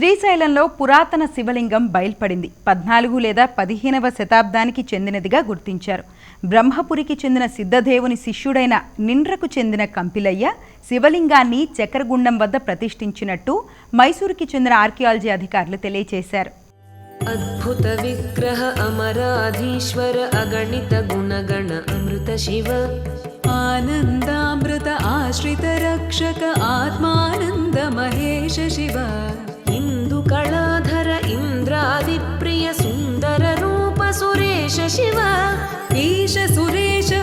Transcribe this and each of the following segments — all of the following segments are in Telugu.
శ్రీశైలంలో పురాతన శివలింగం బయల్పడింది. పద్నాలుగు లేదా పదిహేనవ శతాబ్దానికి చెందినదిగా గుర్తించారు. బ్రహ్మపురికి చెందిన సిద్ధదేవుని శిష్యుడైన నిండ్రకు చెందిన కంపిలయ్య శివలింగాన్ని చక్రగుండం వద్ద ప్రతిష్ఠించినట్టు మైసూరుకి చెందిన ఆర్కియాలజీ అధికారులు తెలియజేశారు అద్భుత విగ్రహ అమరాధీశ్వర అగణిత గుణగణ అమృత శివ. ఆనందామృత ఆశ్రిత రక్షక ఆత్మానంద మహేష శివ.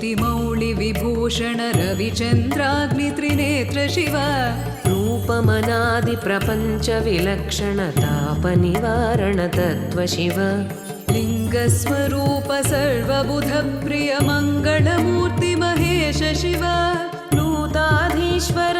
श्रुतिमौळिविभूषण रविचन्द्राग्नित्रिनेत्र शिव रूपमनादिप्रपञ्चविलक्षणतापनिवारणतत्त्व शिव लिङ्गस्वरूप सर्वबुधप्रिय मङ्गलमूर्ति महेश शिव नूताधीश्वर रूप प्रिय शिव